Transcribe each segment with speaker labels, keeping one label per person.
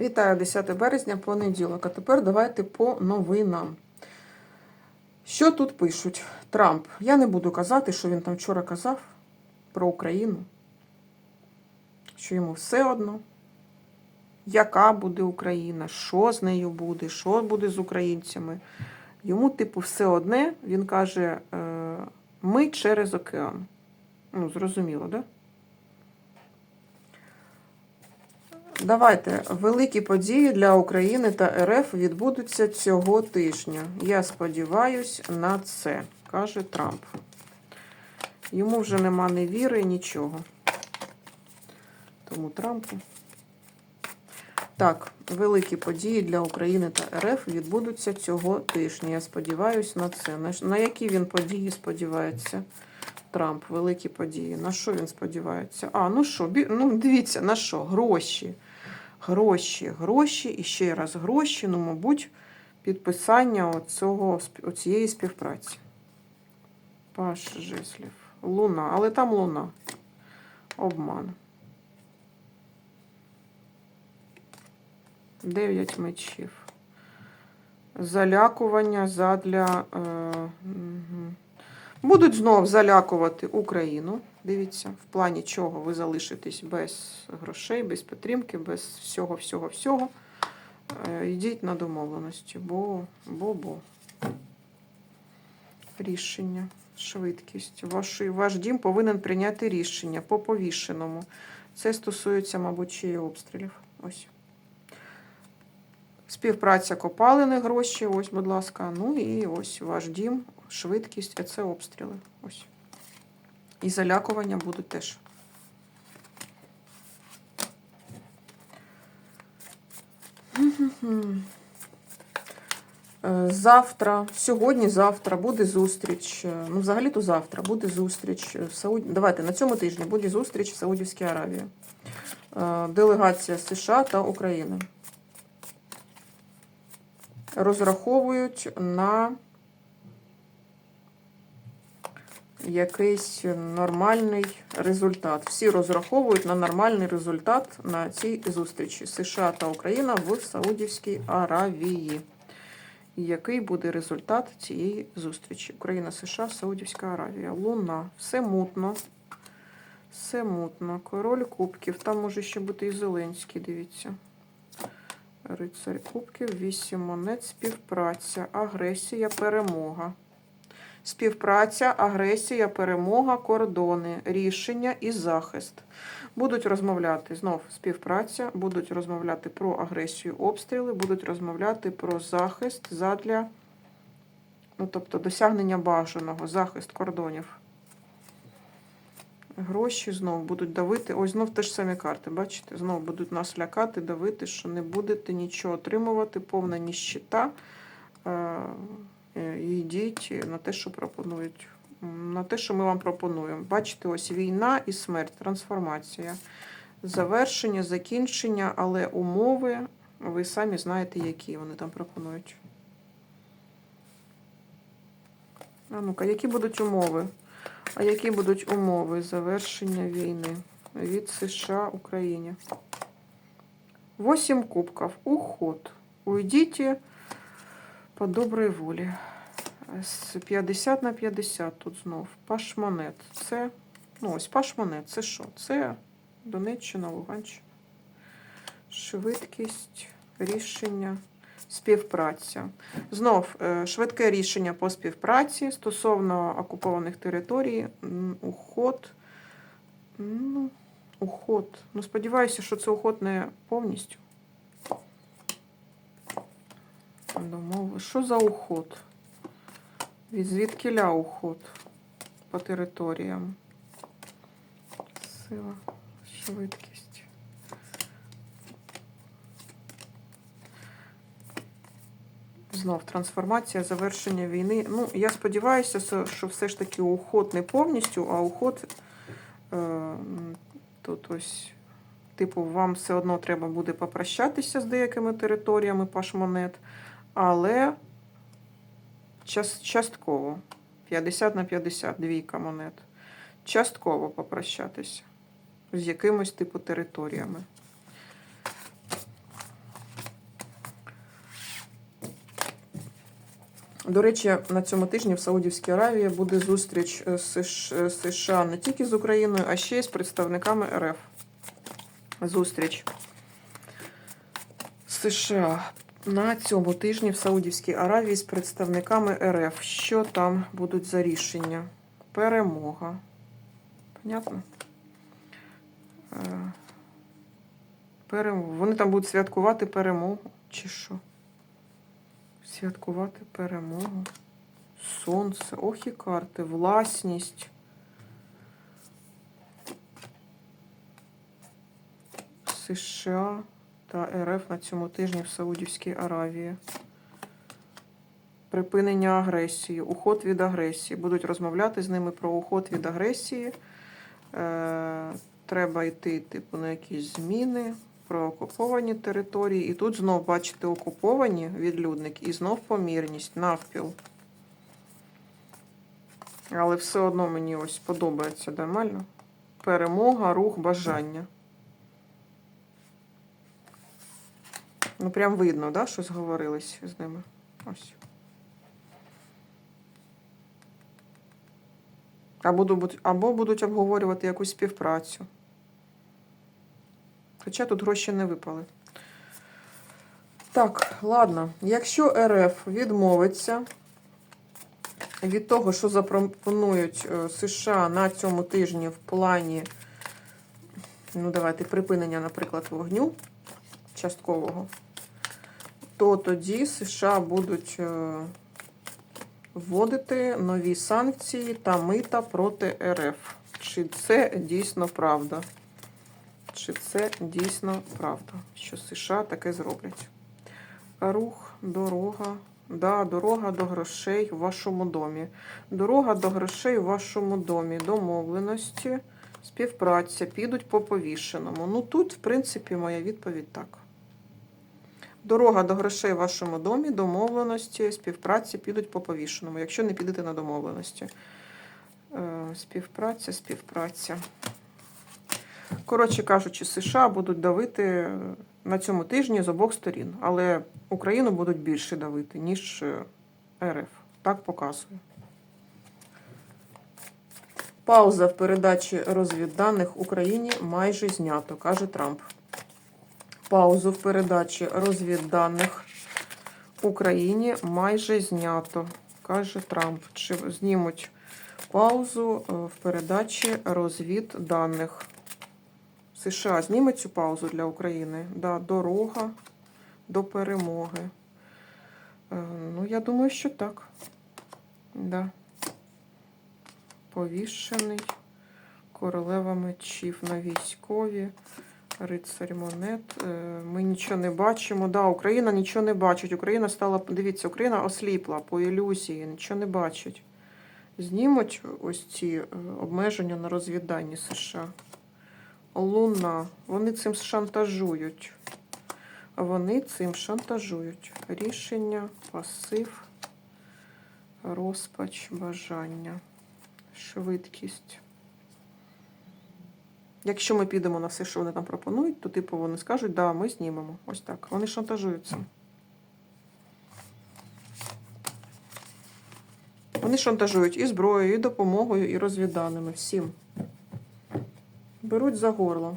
Speaker 1: Вітаю 10 березня, понеділок. А тепер давайте по новинам. Що тут пишуть? Трамп. Я не буду казати, що він там вчора казав про Україну. Що йому все одно. Яка буде Україна, що з нею буде, що буде з українцями. Йому, типу, все одне, він каже, е, ми через океан. Ну, зрозуміло, да? Давайте великі події для України та РФ відбудуться цього тижня. Я сподіваюсь на це, каже Трамп. Йому вже нема ні віри, нічого. Тому Трампу. Так, великі події для України та РФ відбудуться цього тижня. Я сподіваюся на це. На які він події сподівається? Трамп, великі події. На що він сподівається? А, ну що, бі... ну дивіться, на що? Гроші. Гроші, гроші і ще раз гроші, ну, мабуть, підписання оцього, оцієї співпраці. Паш Жеслів. Луна. Але там луна. Обман. Дев'ять мечів. Залякування задля. Е. Будуть знов залякувати Україну. Дивіться, в плані чого ви залишитесь без грошей, без підтримки, без всього, всього, всього. Е, Йдіть на домовленості, бо, бо, бо. Рішення, швидкість. Ваш, ваш дім повинен прийняти рішення по повішеному. Це стосується, мабуть, ще й обстрілів. Ось. Співпраця копалини гроші, ось, будь ласка. Ну і ось ваш дім, швидкість, а це обстріли. Ось. І залякування будуть теж. Е, Завтра, сьогодні, завтра буде зустріч. е, Ну, взагалі-то завтра буде зустріч в Сауді. Давайте на цьому тижні буде зустріч в Саудівській Аравії. Е, Делегація США та України розраховують на якийсь нормальний результат. Всі розраховують на нормальний результат на цій зустрічі США та Україна в Саудівській Аравії. Який буде результат цієї зустрічі? Україна, США, Саудівська Аравія. Луна. Все мутно. Все мутно. Король Кубків. Там може ще бути і Зеленський, дивіться. Рицарь Кубків, вісім монет, співпраця, агресія, перемога. Співпраця, агресія, перемога, кордони, рішення і захист. Будуть розмовляти знов співпраця, будуть розмовляти про агресію, обстріли, будуть розмовляти про захист задля, ну, тобто досягнення бажаного, захист кордонів. Гроші знов будуть давити. Ось знов те ж самі карти, бачите? Знов будуть нас лякати, давити, що не будете нічого отримувати, повна ніщита. Е, йдіть на те, що пропонують. На те, що ми вам пропонуємо. Бачите, ось війна і смерть, трансформація. Завершення, закінчення, але умови, ви самі знаєте, які вони там пропонують. А ну-ка, які будуть умови? А які будуть умови завершення війни від США Україні? Восім кубків. Уход. Уйдіть по добрій волі. З 50 на 50 тут знов. Пашмонет. Це, ну ось пашмонет. Це що? Це Донеччина, Луганщина. Швидкість, рішення, співпраця. Знов е, швидке рішення по співпраці стосовно окупованих територій, уход. Ну, уход. Ну, сподіваюся, що це уход не повністю. Домови. Що за уход? Від звідкиля уход по територіям? Сила, швидкість. Знов трансформація, завершення війни. Ну, я сподіваюся, що все ж таки уход не повністю, а уход е, тут ось, типу, вам все одно треба буде попрощатися з деякими територіями пашмонет, але частково 50 на 50, двійка монет. Частково попрощатися з якимось типу територіями. До речі, на цьому тижні в Саудівській Аравії буде зустріч е, з е, США не тільки з Україною, а ще й з представниками РФ. Зустріч США на цьому тижні в Саудівській Аравії з представниками РФ. Що там будуть за рішення? Перемога. Понятно? Е, Перемогу. Вони там будуть святкувати перемогу. Чи що? Святкувати перемогу. Сонце. Ох і карти. Власність. США та РФ на цьому тижні в Саудівській Аравії. Припинення агресії, уход від агресії. Будуть розмовляти з ними про уход від агресії. Е, треба йти, типу, на якісь зміни про окуповані території. І тут знов, бачите, окуповані відлюдники і знов помірність, навпіл. Але все одно мені ось подобається нормально. Перемога, рух, бажання. Ну, прям видно, да, що зговорились з ними. Ось. Або будуть, обговорювати якусь співпрацю. Хоча тут гроші не випали. Так, ладно. Якщо РФ відмовиться від того, що запропонують е, США на цьому тижні в плані, ну, давайте, припинення, наприклад, вогню часткового, то тоді США будуть е, вводити нові санкції та мита проти РФ. Чи це дійсно правда? Чи це дійсно правда, що США таке зроблять? Рух, дорога. Да, дорога до грошей у вашому домі. Дорога до грошей у вашому домі. Домовленості, співпраця, підуть по повішеному. Ну тут, в принципі, моя відповідь так. Дорога до грошей в вашому домі, домовленості, співпраці підуть по повішеному, якщо не підете на домовленості. Е, Співпраця, співпраця. Коротше кажучи, США будуть давити на цьому тижні з обох сторін, але Україну будуть більше давити, ніж е, РФ. Так показує. Пауза в передачі розвідданих Україні майже знято, каже Трамп. Паузу в передачі розвідданих Україні майже знято, каже Трамп. Чи знімуть паузу е, в передачі розвідданих? США зніме цю паузу для України. Да, дорога до перемоги. Е, Ну, я думаю, що так. Да. Повішений. Королева мечів на військові. Рицарь монет. Е, Ми нічого не бачимо. Да, Україна нічого не бачить. Україна стала, дивіться, Україна осліпла по ілюзії, нічого не бачить. Знімуть ось ці е, обмеження на розвідданні США. Луна. Вони цим шантажують. Вони цим шантажують. Рішення, пасив, розпач, бажання, швидкість. Якщо ми підемо на все, що вони там пропонують, то типу вони скажуть, да, ми знімемо. Ось так. Вони шантажують цим. Вони шантажують і зброєю, і допомогою, і розвідданими. Всім. Беруть за горло.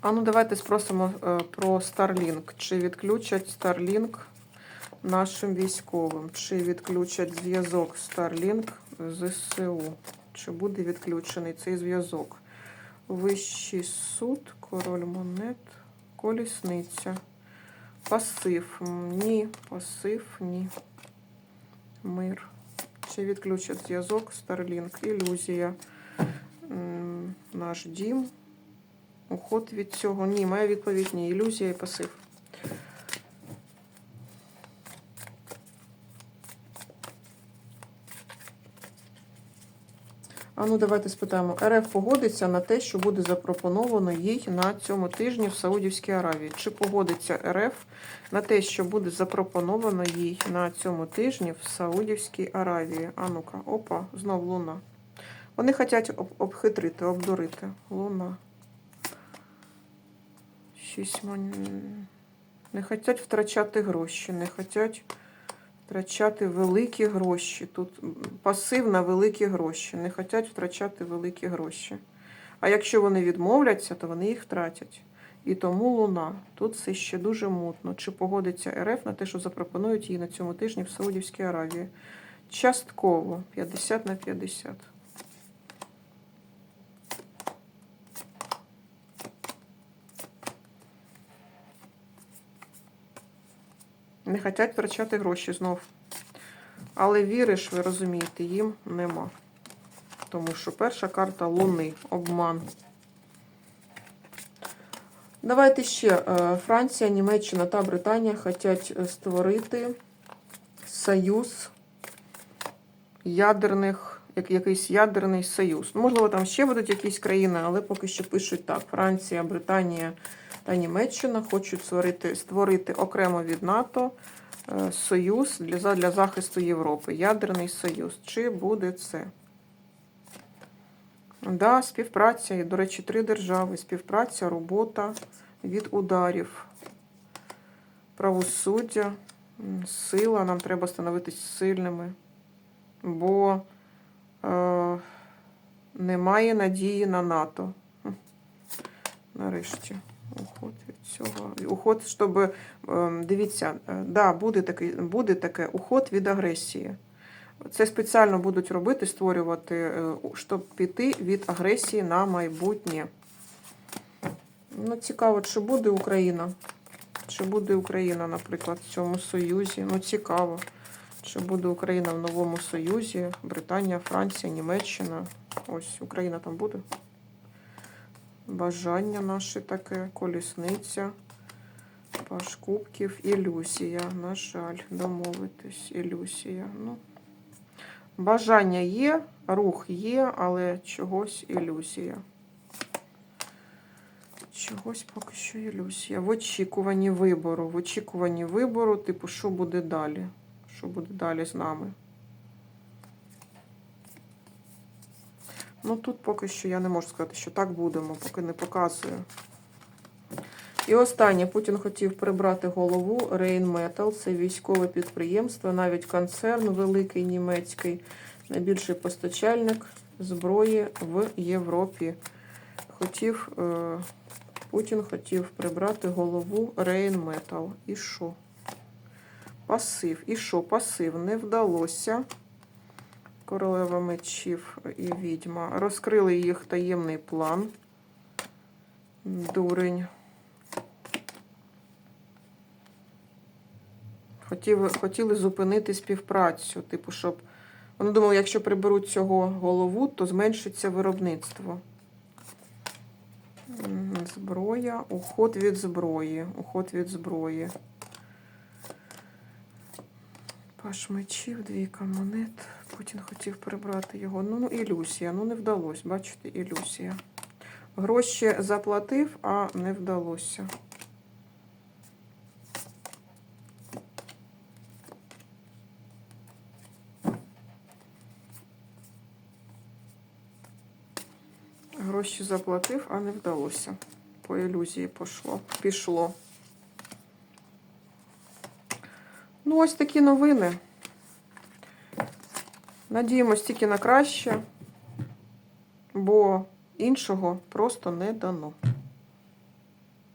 Speaker 1: А ну давайте спросимо е, про Starlink. Чи відключать Starlink нашим військовим? Чи відключать зв'язок Starlink з СУ? Чи буде відключений цей зв'язок? Вищий суд, король монет, колісниця. Пасив. Ні. Пасив, ні. Мир. Чи відключать зв'язок Starlink? Ілюзія. Наш дім. Уход від цього. Ні, моя відповідь ні. Ілюзія і пасив. А ну давайте спитаємо. РФ погодиться на те, що буде запропоновано їй на цьому тижні в Саудівській Аравії. Чи погодиться РФ на те, що буде запропоновано їй на цьому тижні в Саудівській Аравії? А ну-ка, опа, знов луна. Вони хочуть об- обхитрити, обдурити. Луна. Мон... Не хочуть втрачати гроші, не хочуть втрачати великі гроші. Тут пасив на великі гроші. Не хочуть втрачати великі гроші. А якщо вони відмовляться, то вони їх втратять. І тому луна. Тут все ще дуже мутно. Чи погодиться РФ на те, що запропонують їй на цьому тижні в Саудівській Аравії? Частково 50 на 50. Не хочуть втрачати гроші знов. Але віриш, ви розумієте, їм нема. Тому що перша карта Луни, обман. Давайте ще. е, Франція, Німеччина та Британія хочуть е, створити союз ядерних, якийсь ядерний союз. Можливо, там ще будуть якісь країни, але поки що пишуть так: Франція, Британія та Німеччина хочуть створити, створити окремо від НАТО е, союз для, для захисту Європи. Ядерний союз. Чи буде це? Да, співпраця. І, до речі, три держави. Співпраця, робота від ударів, правосуддя, сила. Нам треба становитись сильними, бо е, немає надії на НАТО. Нарешті. Уход від цього. Уход, щоб. е, Дивіться, е, да, буде такий, буде таке уход від агресії. Це спеціально будуть робити, створювати, е, щоб піти від агресії на майбутнє. Ну, цікаво, чи буде Україна? Чи буде Україна, наприклад, в цьому союзі? Ну, цікаво. Чи буде Україна в новому союзі? Британія, Франція, Німеччина. Ось Україна там буде. Бажання наше таке, колісниця, паш кубків, ілюзія. На жаль, домовитись, ілюзія. Ну, Бажання є, рух є, але чогось ілюзія. Чогось поки що ілюзія. В очікуванні вибору. В очікуванні вибору, типу, що буде далі? Що буде далі з нами? Ну тут поки що я не можу сказати, що так будемо, поки не показую. І останнє, Путін хотів прибрати голову Rheinmetall. Це військове підприємство, навіть концерн великий німецький, найбільший постачальник зброї в Європі. Хотів, е, Путін хотів прибрати голову Rheinmetall. І що? Пасив. І що? Пасив. Не вдалося. Королева мечів і відьма. Розкрили їх таємний план. Дурень. Хотіли, хотіли зупинити співпрацю. Типу, щоб. Вони думали, якщо приберуть цього голову, то зменшиться виробництво. Зброя, уход від зброї. Уход від зброї. Паш мечів, двійка монет. Путін хотів прибрати його. Ну, ну ілюзія. Ну, не вдалося. Бачите, ілюзія. Гроші заплатив, а не вдалося. Гроші заплатив, а не вдалося. По ілюзії пошло. пішло. Ну, ось такі новини. Надіємось тільки на краще, бо іншого просто не дано.